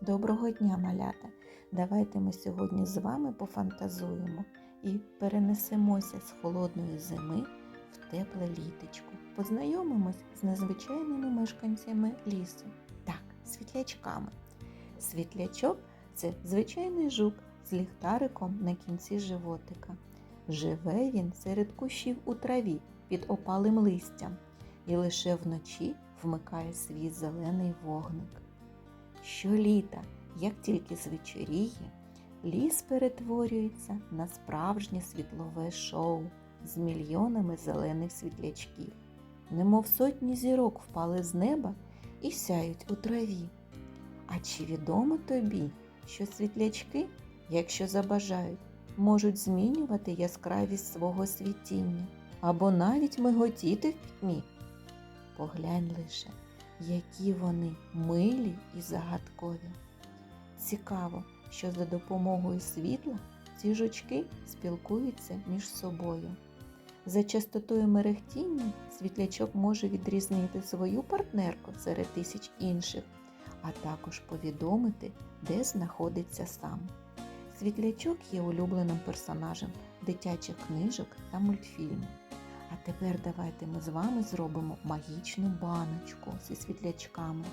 Доброго дня, малята! Давайте ми сьогодні з вами пофантазуємо і перенесемося з холодної зими в тепле літочко. Познайомимось з незвичайними мешканцями лісу. Так, світлячками. Світлячок це звичайний жук з ліхтариком на кінці животика. Живе він серед кущів у траві під опалим листям і лише вночі вмикає свій зелений вогник. Щоліта, як тільки звечоріє, ліс перетворюється на справжнє світлове шоу з мільйонами зелених світлячків. Немов сотні зірок впали з неба і сяють у траві. А чи відомо тобі, що світлячки, якщо забажають, можуть змінювати яскравість свого світіння або навіть миготіти в пітьмі? Поглянь лише, які вони милі і загадкові. Цікаво, що за допомогою світла ці жучки спілкуються між собою. За частотою мерехтіння світлячок може відрізнити свою партнерку серед тисяч інших, а також повідомити, де знаходиться сам. Світлячок є улюбленим персонажем дитячих книжок та мультфільмів. А тепер давайте ми з вами зробимо магічну баночку зі світлячками.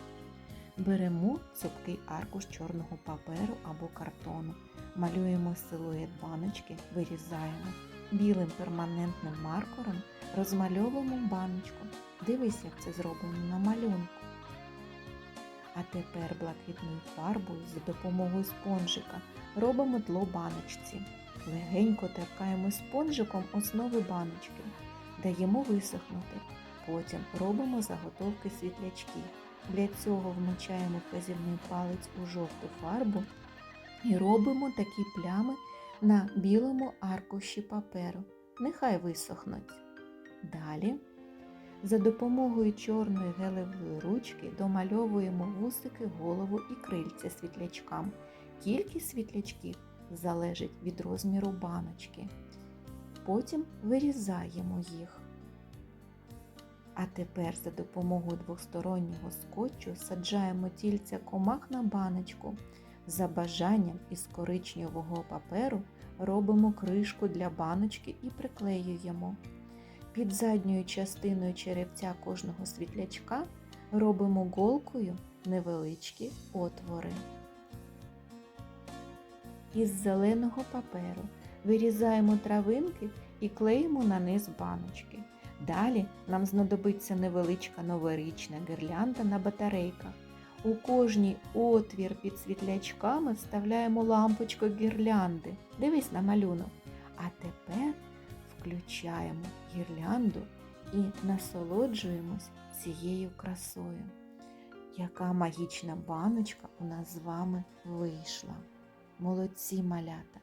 Беремо цупкий аркуш чорного паперу або картону, малюємо силует баночки, вирізаємо. Білим перманентним маркером розмальовуємо баночку. Дивись, як це зроблено на малюнку. А тепер блакитною фарбою за допомогою спонжика робимо тло баночці. Легенько торкаємо спонжиком основи баночки, даємо висохнути. Потім робимо заготовки світлячків. Для цього вмочаємо вказівний палець у жовту фарбу і робимо такі плями на білому аркуші паперу. Нехай висохнуть. Далі за допомогою чорної гелевої ручки домальовуємо вусики, голову і крильця світлячкам. Кількість світлячків залежить від розміру баночки. Потім вирізаємо їх. А тепер за допомогою двостороннього скотчу саджаємо тільця комах на баночку. За бажанням із коричневого паперу робимо кришку для баночки і приклеюємо. Під задньою частиною черевця кожного світлячка робимо голкою невеличкі отвори. Із зеленого паперу вирізаємо травинки і клеїмо на низ баночки. Далі нам знадобиться невеличка новорічна гірлянда на батарейках. У кожній отвір під світлячками вставляємо лампочку гірлянди. Дивись на малюнок. А тепер включаємо гірлянду і насолоджуємось цією красою. Яка магічна баночка у нас з вами вийшла. Молодці малята!